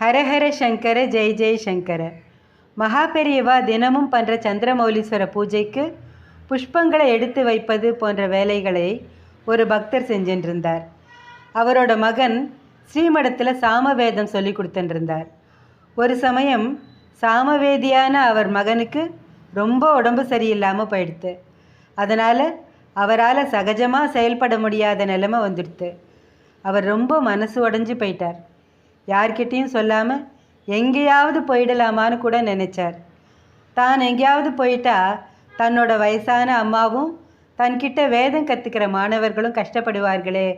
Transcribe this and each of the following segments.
ஹரஹர சங்கர ஜெய் ஜெய் சங்கர. மகா பெரியவா தினமும் பண்ணுற சந்திரமௌலீஸ்வர பூஜைக்கு புஷ்பங்களை எடுத்து வைப்பது போன்ற வேலைகளை ஒரு பக்தர் செஞ்சின்றிருந்தார். அவரோட மகன் ஸ்ரீமடத்தில் சாமவேதம் சொல்லி கொடுத்துட்டு ஒரு சமயம் சாமவேதியான அவர் மகனுக்கு ரொம்ப உடம்பு சரியில்லாமல் போயிடுத்து. அதனால் அவரால் சகஜமாக செயல்பட முடியாத நிலைமை வந்துடுத்து. அவர் ரொம்ப மனசு உடஞ்சி போயிட்டார். யார்கிட்டேயும் சொல்லாமல் எங்கேயாவது போயிடலாமான்னு கூட நினைச்சார். தான் எங்கேயாவது போயிட்டா தன்னோட வயசான அம்மாவும் தன்கிட்ட வேதம் கற்றுக்கிற மாணவர்களும் கஷ்டப்படுவார்களே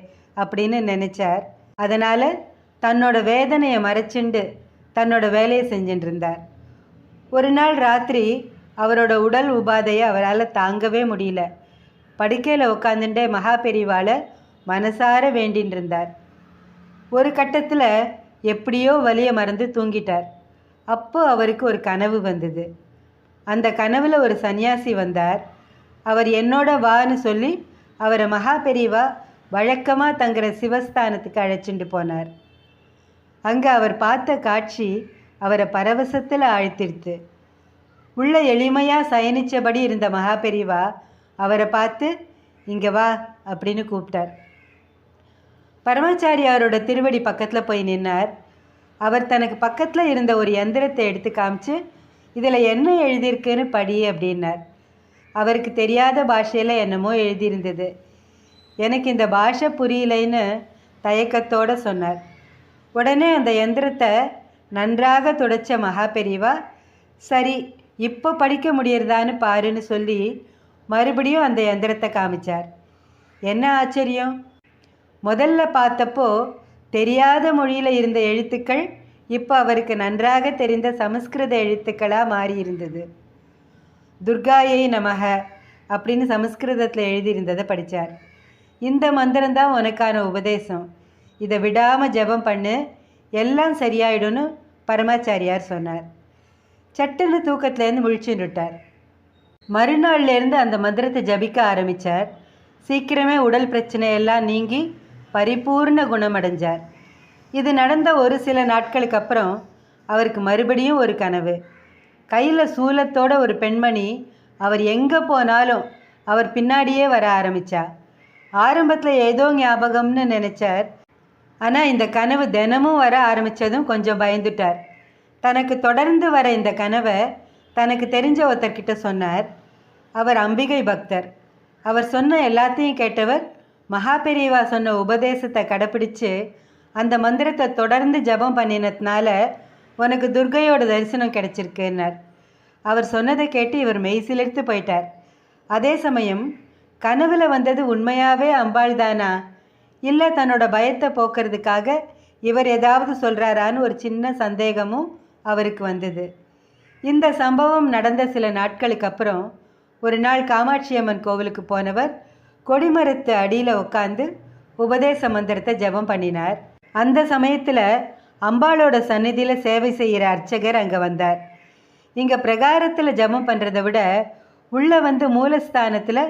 அப்படின்னு நினைச்சார். அதனால் தன்னோட வேதனையை மறைச்சிண்டு தன்னோட வேலையை செஞ்சுட்டு இருந்தார். ஒரு நாள் ராத்திரி அவரோட உடல் உபாதையை அவரால் தாங்கவே முடியல. படுக்கையில் உட்காந்துட்டே மகா பெரிவாளை மனசார வேண்டின்னு இருந்தார். ஒரு கட்டத்தில் எப்படியோ வலியை மறந்து தூங்கிட்டார். அப்போ அவருக்கு ஒரு கனவு வந்தது. அந்த கனவில் ஒரு சன்னியாசி வந்தார். அவர் என்னோட வான்னு சொல்லி அவரை மகா பெரியவா வழக்கமாக தங்குற சிவஸ்தானத்துக்கு அழைச்சிட்டு போனார். அங்கே அவர் பார்த்த காட்சி அவரை பரவசத்தில் ஆழ்த்திடுத்து. உள்ள எளிமையாக சயனிச்சபடி இருந்த மகா பெரியவா அவரை பார்த்து இங்கே வா அப்படின்னு கூப்பிட்டார். பரமாச்சாரியாரோட திருவடி பக்கத்தில் போய் நின்னார். அவர் தனக்கு பக்கத்தில் இருந்த ஒரு எந்திரத்தை எடுத்து காமிச்சு இதில் என்ன எழுதியிருக்குன்னு படி அப்படின்னார். அவருக்கு தெரியாத பாஷையில் என்னமோ எழுதியிருந்தது. எனக்கு இந்த பாஷை புரியலைன்னு தயக்கத்தோடு சொன்னார். உடனே அந்த எந்திரத்தை நன்றாக துடைச்ச மகா பெரியவா சரி இப்போ படிக்க முடியறதான்னு பாருன்னு சொல்லி மறுபடியும் அந்த எந்திரத்தை காமிச்சார். என்ன ஆச்சரியம்? முதல்ல பார்த்தப்போ தெரியாத மொழியில் இருந்த எழுத்துக்கள் இப்போ அவருக்கு நன்றாக தெரிந்த சமஸ்கிருத எழுத்துக்களாக மாறி இருந்தது துர்காயை நமக அப்படின்னு சமஸ்கிருதத்தில் எழுதியிருந்ததை படித்தார் இந்த மந்திரம்தான் உனக்கான உபதேசம். இதை விடாமல் ஜெபம் பண்ணு எல்லாம் சரியாயிடும்னு பரமாச்சாரியார் சொன்னார். சட்டுன்னு தூக்கத்துலேருந்து முழிச்சுட்டார் மறுநாள்லேருந்து அந்த மந்திரத்தை ஜபிக்க ஆரம்பித்தார் சீக்கிரமே உடல் பிரச்சனை எல்லாம் நீங்கி பரிபூர்ண குணமடைஞ்சார். இது நடந்த ஒரு சில நாட்களுக்கு அப்புறம் அவருக்கு மறுபடியும் ஒரு கனவு. கையில் சூலத்தோட ஒரு பெண்மணி அவர் எங்கே போனாலும் அவர் பின்னாடியே வர ஆரம்பித்தா ஆரம்பத்தில் ஏதோ ஞாபகம்னு நினச்சார். ஆனால் இந்த கனவு தினமும் வர ஆரம்பித்ததும் கொஞ்சம் பயந்துட்டார். தனக்கு தொடர்ந்து வர இந்த கனவை தனக்கு தெரிஞ்ச ஒருத்தர்கிட்ட சொன்னார். அவர் அம்பிகை பக்தர். அவர் சொன்ன எல்லாத்தையும் கேட்டவர் மகா பெரியவா சொன்ன உபதேசத்தை கடைப்பிடிச்சு அந்த மந்திரத்தை தொடர்ந்து ஜபம் பண்ணினதுனால உனக்கு துர்கையோட தரிசனம் கிடச்சிருக்குன்னார். அவர் சொன்னதை கேட்டு இவர் மெய்சிலிர்த்து போயிட்டார். அதே சமயம் கனவுல வந்தது உண்மையாகவே அம்பாள் தானா இல்லை தன்னோட பயத்தை போக்குறதுக்காக இவர் ஏதாவது சொல்கிறாரான்னு ஒரு சின்ன சந்தேகமும் அவருக்கு வந்தது. இந்த சம்பவம் நடந்த சில நாட்களுக்கு அப்புறம் ஒரு நாள் காமாட்சி அம்மன் கோவிலுக்கு போனவர் கொடிமரத்து அடியில் உட்காந்து உபதேச மந்திரத்தை ஜெபம் பண்ணினார். அந்த சமயத்தில் அம்பாளோட சந்நிதியில் சேவை செய்கிற அர்ச்சகர் அங்கே வந்தார். இங்கே பிரகாரத்தில் ஜெபம் பண்ணுறதை விட உள்ளே வந்து மூலஸ்தானத்தில்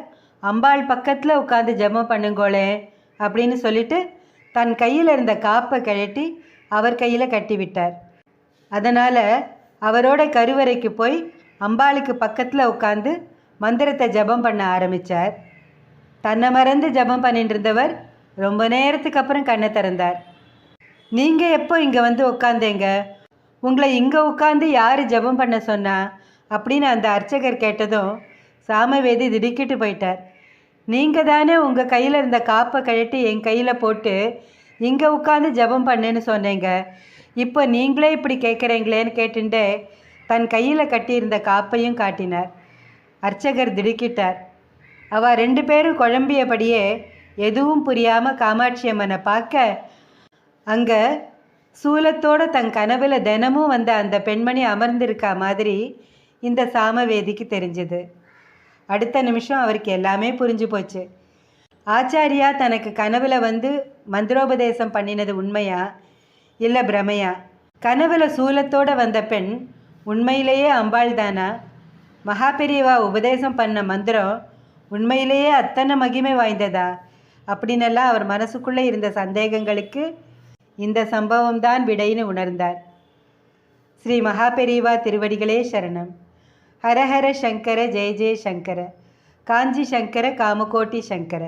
அம்பாள் பக்கத்தில் உட்காந்து ஜெபம் பண்ணுங்கோளே அப்படின்னு சொல்லிட்டு தன் கையில் இருந்த காப்பை கழட்டி அவர் கையில் கட்டி விட்டார். அதனால் அவரோட கருவறைக்கு போய் அம்பாளுக்கு பக்கத்தில் உட்காந்து மந்திரத்தை ஜெபம் பண்ண ஆரம்பித்தார் தன்னை மறந்து ஜெபம் பண்ணிட்டு இருந்தவர் ரொம்ப நேரத்துக்கு அப்புறம் கண்ணை திறந்தார். நீங்கள் எப்போ இங்கே வந்து உட்காந்தீங்க உங்களை இங்கே உட்காந்து யார் ஜெபம் பண்ண சொன்னா? அப்படின்னு அந்த அர்ச்சகர் கேட்டதும் சாமவேதி திடுக்கிட்டு போயிட்டார். நீங்கள் தானே உங்கள் கையில் இருந்த காப்பை கழட்டி என் கையில் போட்டு இங்கே உட்காந்து ஜெபம் பண்ணுன்னு சொன்னீங்க. இப்போ நீங்களே இப்படி கேட்குறீங்களேன்னு கேட்டுட்டு தன் கையில் கட்டியிருந்த காப்பையும் காட்டினார். அர்ச்சகர் திடுக்கிட்டார். அவ ரெண்டு பேரும் குழம்பியபடியே எதுவும் புரியாமல் காமாட்சி அம்மனை பார்க்க அங்கே சூலத்தோட தன் கனவில் தினமும் வந்த அந்த பெண்மணி அமர்ந்திருக்கா மாதிரி இந்த சாமவேதிக்கு தெரிஞ்சது. அடுத்த நிமிஷம் அவருக்கு எல்லாமே புரிஞ்சு போச்சு. ஆச்சாரியா தனக்கு கனவுல வந்து மந்திரோபதேசம் பண்ணினது உண்மையா? இல்லை பிரமையா? கனவுல சூலத்தோட வந்த பெண் உண்மையிலேயே அம்பாள் தானா மகாபெரியவா உபதேசம் பண்ண மந்திரம் உண்மையிலேயே அத்தனை மகிமை வாய்ந்ததா? அப்படின்னெல்லாம் அவர் மனசுக்குள்ளே இருந்த சந்தேகங்களுக்கு இந்த சம்பவம் தான் விடைன்னு உணர்ந்தார். ஸ்ரீ மகாபெரிவா திருவடிகளே சரணம். ஹரஹர சங்கர ஜெய ஜெய சங்கர. காஞ்சி சங்கர காமகோட்டி சங்கர.